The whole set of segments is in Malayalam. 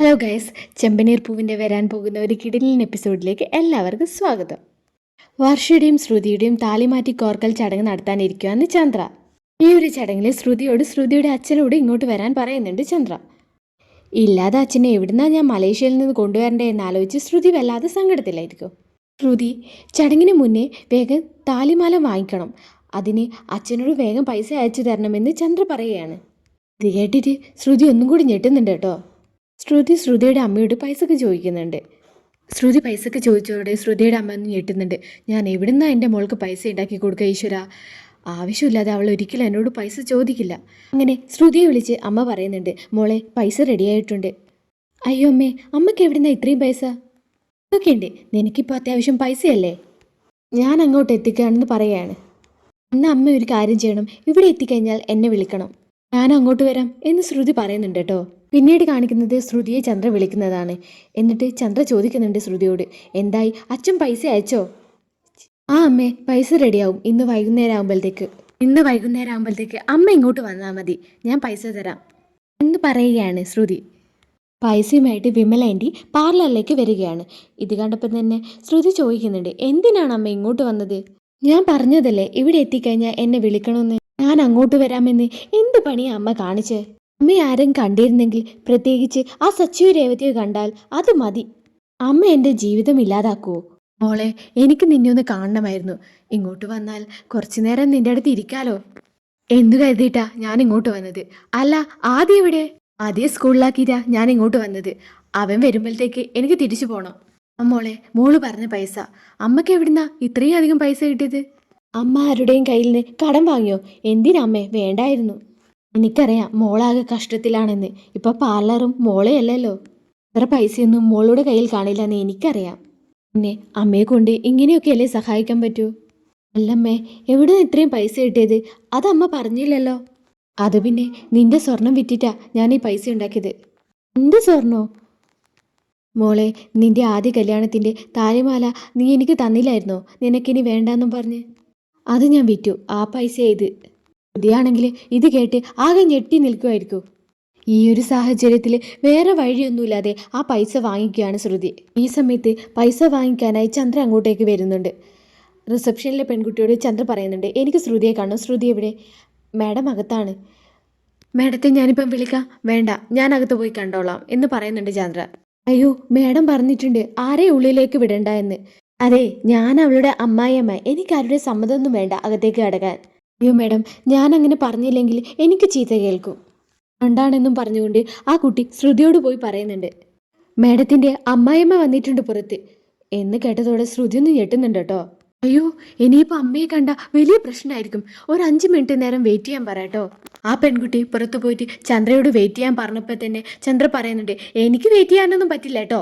ഹലോ ഗൈസ് ചെമ്പനീർ പൂവിന്റെ വരാൻ പോകുന്ന ഒരു കിടിലിൻ എപ്പിസോഡിലേക്ക് എല്ലാവർക്കും സ്വാഗതം. വർഷയുടെയും ശ്രുതിയുടെയും താലിമാറ്റി കോർക്കൽ ചടങ്ങ് നടത്താനിരിക്കുകയാണ് ചന്ദ്ര. ഈ ഒരു ചടങ്ങിൽ ശ്രുതിയോട് ശ്രുതിയുടെ അച്ഛനോട് ഇങ്ങോട്ട് വരാൻ പറയുന്നുണ്ട് ചന്ദ്ര. ഇല്ലാതെ അച്ഛനെ എവിടുന്നാ ഞാൻ മലേഷ്യയിൽ നിന്ന് കൊണ്ടുവരണ്ടേ എന്നാലോചിച്ച് ശ്രുതി വല്ലാതെ സങ്കടത്തിലായിരിക്കും. ശ്രുതി ചടങ്ങിന് മുന്നേ വേഗം താലിമാല വാങ്ങിക്കണം. അതിന് അച്ഛനോട് വേഗം പൈസ അയച്ചു തരണമെന്ന് ചന്ദ്ര പറയുകയാണ്. ഇത് കേട്ടിട്ട് ശ്രുതി ഒന്നും കൂടി ഞെട്ടുന്നുണ്ട് കേട്ടോ. ശ്രുതി ശ്രുതിയുടെ അമ്മയോട് പൈസക്ക് ചോദിക്കുന്നുണ്ട്. ശ്രുതി പൈസക്ക് ചോദിച്ചതോടെ ശ്രുതിയുടെ അമ്മ ഒന്ന് ഞെട്ടുന്നുണ്ട്. ഞാൻ എവിടുന്നാ എന്റെ മോൾക്ക് പൈസ ഉണ്ടാക്കി കൊടുക്കുക ഈശ്വര? ആവശ്യമില്ലാതെ അവൾ ഒരിക്കലും എന്നോട് പൈസ ചോദിക്കില്ല. അങ്ങനെ ശ്രുതിയെ വിളിച്ച് അമ്മ പറയുന്നുണ്ട് മോളെ പൈസ റെഡിയായിട്ടുണ്ട് അയ്യോ അമ്മേ അമ്മയ്ക്ക് എവിടുന്നാ ഇത്രയും പൈസ? ഇതൊക്കെ ഉണ്ട് നിനക്കിപ്പോൾ അത്യാവശ്യം പൈസയല്ലേ? ഞാൻ അങ്ങോട്ട് എത്തിക്കുകയാണെന്ന് പറയുകയാണ് അന്ന് അമ്മ ഒരു കാര്യം ചെയ്യണം. ഇവിടെ എത്തിക്കഴിഞ്ഞാൽ എന്നെ വിളിക്കണം. ഞാൻ അങ്ങോട്ട് വരാം എന്ന് ശ്രുതി പറയുന്നുണ്ട് കേട്ടോ. പിന്നീട് കാണിക്കുന്നത് ശ്രുതിയെ ചന്ദ്ര വിളിക്കുന്നതാണ്. എന്നിട്ട് ചന്ദ്ര ചോദിക്കുന്നുണ്ട് ശ്രുതിയോട് എന്തായി? അച്ഛൻ പൈസ അയച്ചോ? ആ അമ്മേ പൈസ റെഡിയാവും. ഇന്ന് വൈകുന്നേരം ആകുമ്പോഴത്തേക്ക് ഇന്ന് വൈകുന്നേരം ആകുമ്പോഴത്തേക്ക് അമ്മ ഇങ്ങോട്ട് വന്നാൽ മതി. ഞാൻ പൈസ തരാം. എന്ന് പറയുകയാണ് ശ്രുതി. പൈസയുമായിട്ട് വിമല ആന്റി പാർലറിലേക്ക് വരികയാണ്. ഇത് കണ്ടപ്പോൾ തന്നെ ശ്രുതി ചോദിക്കുന്നുണ്ട് എന്തിനാണ് അമ്മ ഇങ്ങോട്ട് വന്നത്? ഞാൻ പറഞ്ഞതല്ലേ ഇവിടെ എത്തിക്കഴിഞ്ഞാൽ എന്നെ വിളിക്കണമെന്ന്. ഞാൻ അങ്ങോട്ട് വരാമെന്ന് എന്ത് പണിയാ അമ്മ കാണിച്ച്? അമ്മ ആരും കണ്ടിരുന്നെങ്കിൽ പ്രത്യേകിച്ച് ആ സച്ചു രേവതിയോ കണ്ടാൽ അത് മതി. അമ്മ എന്റെ ജീവിതം ഇല്ലാതാക്കുവോ? മോളെ എനിക്ക് നിന്നെ ഒന്ന് കാണണമായിരുന്നു. ഇങ്ങോട്ട് വന്നാൽ കുറച്ചു നേരം നിന്റെ അടുത്ത് ഇരിക്കാലോ? എന്തു കരുതിയിട്ടാ ഞാൻ ഇങ്ങോട്ട് വന്നത്? അല്ല ആദ്യം എവിടെ? ആദ്യം സ്കൂളിലാക്കിയിട്ടാ ഞാൻ ഇങ്ങോട്ട് വന്നത്. അവൻ വരുമ്പോഴത്തേക്ക് എനിക്ക് തിരിച്ചു പോകണം മോളെ മോൾ പറഞ്ഞ പൈസ. അമ്മയ്ക്ക് എവിടുന്നാ ഇത്രയും അധികം പൈസ കിട്ടിയത്? അമ്മ ആരുടെയും കയ്യിൽ നിന്ന് കടം വാങ്ങിയോ? എന്തിനമ്മേ? വേണ്ടായിരുന്നു. എനിക്കറിയാം മോളാകെ കഷ്ടത്തിലാണെന്ന്. ഇപ്പൊ പാർലറും മോളെ അല്ലല്ലോ ഇത്ര പൈസയൊന്നും മോളുടെ കയ്യിൽ കാണില്ലെന്ന് എനിക്കറിയാം. പിന്നെ അമ്മയെ കൊണ്ട് ഇങ്ങനെയൊക്കെ അല്ലേ സഹായിക്കാൻ പറ്റൂ? അല്ലമ്മേ എവിടെ നിന്ന് ഇത്രയും പൈസ കിട്ടിയത്? അത് അമ്മ പറഞ്ഞില്ലല്ലോ. അത് പിന്നെ നിന്റെ സ്വർണം വിറ്റിട്ടാ ഞാൻ ഈ പൈസ ഉണ്ടാക്കിയത്. എന്ത് സ്വർണോ? മോളെ നിന്റെ ആദ്യ കല്യാണത്തിന്റെ താലിമാല നീ എനിക്ക് തന്നില്ലായിരുന്നോ? നിനക്കിനി വേണ്ടാന്നും പറഞ്ഞ്. അത് ഞാൻ വിറ്റു. ആ പൈസ ഇത് ശ്രുതിയാണെങ്കിൽ ഇത് കേട്ട് ആകെ ഞെട്ടി നിൽക്കുമായിരിക്കും ഈ ഒരു സാഹചര്യത്തിൽ വേറെ വഴിയൊന്നുമില്ലാതെ ആ പൈസ വാങ്ങിക്കുകയാണ് ശ്രുതി. ഈ സമയത്ത് പൈസ വാങ്ങിക്കാനായി ചന്ദ്ര അങ്ങോട്ടേക്ക് വരുന്നുണ്ട്. റിസപ്ഷനിലെ പെൺകുട്ടിയോട് ചന്ദ്ര പറയുന്നുണ്ട് എനിക്ക് ശ്രുതിയെ കാണും ശ്രുതി എവിടെ? മാഡം അകത്താണ്. മാഡത്തെ ഞാനിപ്പം വിളിക്കാം. വേണ്ട ഞാൻ അകത്ത് പോയി കണ്ടോളാം എന്ന് പറയുന്നുണ്ട് ചന്ദ്ര. അയ്യോ മാഡം പറഞ്ഞിട്ടുണ്ട് ആരെ ഉള്ളിലേക്ക് വിടണ്ട എന്ന്. അതെ ഞാൻ അവളുടെ അമ്മായിയമ്മ. എനിക്ക് ആരുടെ സമ്മതമൊന്നും വേണ്ട അകത്തേക്ക് കടക്കാൻ. അയ്യോ മാഡം ഞാൻ അങ്ങനെ പറഞ്ഞില്ലെങ്കിൽ എനിക്ക് ചീത്ത കേൾക്കും. ഉണ്ടാണെന്നും പറഞ്ഞുകൊണ്ട് ആ കുട്ടി ശ്രുതിയോട് പോയി പറയുന്നുണ്ട്. മാഡത്തിന്റെ അമ്മായിയമ്മ വന്നിട്ടുണ്ട് പുറത്ത്. എന്ന് കേട്ടതോടെ ശ്രുതി ഒന്ന് ഞെട്ടുന്നുണ്ട് കേട്ടോ. അയ്യോ ഇനിയിപ്പോൾ അമ്മയെ കണ്ട വലിയ പ്രശ്നമായിരിക്കും. ഒരു അഞ്ച് മിനിറ്റ് നേരം വെയിറ്റ് ചെയ്യാൻ പറയാട്ടോ ആ പെൺകുട്ടി പുറത്തു പോയിട്ട് ചന്ദ്രയോട് വെയിറ്റ് ചെയ്യാൻ പറഞ്ഞപ്പോൾ തന്നെ ചന്ദ്ര പറയുന്നുണ്ട് എനിക്ക് വെയിറ്റ് ചെയ്യാനൊന്നും പറ്റില്ല കേട്ടോ.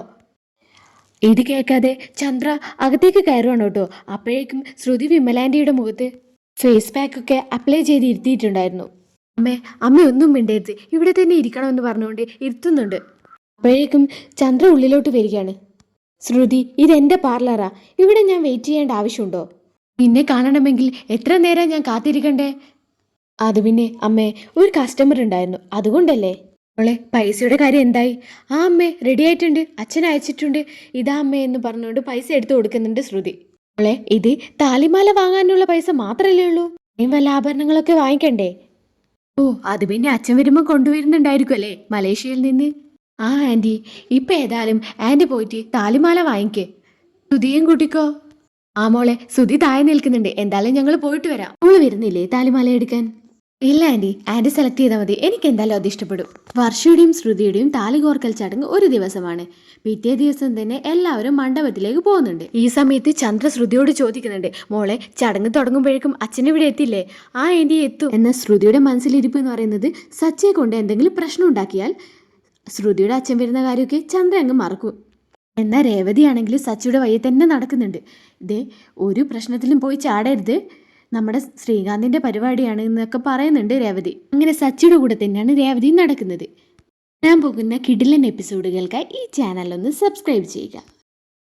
ഇത് കേൾക്കാതെ ചന്ദ്ര അകത്തേക്ക് കയറുവാണ് കേട്ടോ. അപ്പോഴേക്കും ശ്രുതി വിമലാന്റിയുടെ മുഖത്ത് ഫേസ് പാക്ക് ഒക്കെ അപ്ലൈ ചെയ്ത് ഇരുത്തിയിട്ടുണ്ടായിരുന്നു. അമ്മേ ഒന്നും മിണ്ടരുത്. ഇവിടെ തന്നെ ഇരിക്കണമെന്ന് പറഞ്ഞുകൊണ്ട് ഇരുത്തുന്നുണ്ട്. അപ്പോഴേക്കും ചന്ദ്ര ഉള്ളിലോട്ട് വരികയാണ്. ശ്രുതി ഇതെന്റെ പാർലറാ ഇവിടെ ഞാൻ വെയിറ്റ് ചെയ്യേണ്ട ആവശ്യമുണ്ടോ? നിന്നെ കാണണമെങ്കിൽ എത്ര നേരം ഞാൻ കാത്തിരിക്കണ്ടേ? അത് പിന്നെ അമ്മേ ഒരു കസ്റ്റമർ ഉണ്ടായിരുന്നു. അതുകൊണ്ടല്ലേ? മോളെ പൈസയുടെ കാര്യം എന്തായി? ആ അമ്മേ റെഡി ആയിട്ടുണ്ട്. അച്ഛൻ അയച്ചിട്ടുണ്ട്. ഇതാ അമ്മേ എന്ന് പറഞ്ഞുകൊണ്ട് പൈസ എടുത്തു കൊടുക്കുന്നുണ്ട് ശ്രുതി. മോളെ ഇത് താലിമാല വാങ്ങാനുള്ള പൈസ മാത്രമല്ലേ ഉള്ളൂ? ഇനിയും വല്ല ആഭരണങ്ങളൊക്കെ വാങ്ങിക്കണ്ടേ? ഓ അത് പിന്നെ അച്ഛൻ വരുമ്പോൾ കൊണ്ടുവരുന്നുണ്ടായിരിക്കും അല്ലേ? മലേഷ്യയിൽ നിന്ന്. ആ ആന്റി ഇപ്പം ഏതായാലും ആന്റി പോയിട്ട് താലിമാല വാങ്ങിക്കേ. സുധിയും കൂട്ടിക്കോ. ആ മോളെ സുധി താഴെ നിൽക്കുന്നുണ്ട്. എന്തായാലും ഞങ്ങൾ പോയിട്ട് വരാം. അവൾ വരുന്നില്ലേ താലിമാല എടുക്കാൻ? ഇല്ല ആന്റി. ആന്റി സെലക്ട് ചെയ്താൽ മതി. എനിക്ക് എന്തായാലും അത് ഇഷ്ടപ്പെടും. വർഷയുടെയും ശ്രുതിയുടെയും താലി കോർക്കൽ ചടങ്ങ് ഒരു ദിവസമാണ്. പിറ്റേ ദിവസം തന്നെ എല്ലാവരും മണ്ഡപത്തിലേക്ക് പോകുന്നുണ്ട്. ഈ സമയത്ത് ചന്ദ്ര ശ്രുതിയോട് ചോദിക്കുന്നുണ്ട് മോളെ ചടങ്ങ് തുടങ്ങുമ്പോഴേക്കും അച്ഛനിവിടെ എത്തില്ലേ ആ ആന്റി എത്തും. എന്ന ശ്രുതിയുടെ മനസ്സിലിരിപ്പ് എന്ന് പറയുന്നത് സച്ചയെ കൊണ്ട് എന്തെങ്കിലും പ്രശ്നം ഉണ്ടാക്കിയാൽ ശ്രുതിയുടെ അച്ഛൻ വരുന്ന കാര്യമൊക്കെ ചന്ദ്ര അങ്ങ് മറക്കും. എന്നാൽ രേവതിയാണെങ്കിൽ സച്ചിയുടെ വയ്യെ തന്നെ നടക്കുന്നുണ്ട്. ഇതേ ഒരു പ്രശ്നത്തിലും പോയി ചാടരുത്. നമ്മുടെ ശ്രീകാന്തിന്റെ പരിപാടിയാണ് എന്നൊക്കെ പറയുന്നുണ്ട് രേവതി. അങ്ങനെ സച്ചിയുടെ കൂടെ തന്നെയാണ് രേവതി നടക്കുന്നത്. ഞാൻ പോകുന്ന കിടിലൻ എപ്പിസോഡുകൾക്കായി ഈ ചാനൽ ഒന്ന് സബ്സ്ക്രൈബ് ചെയ്യുക.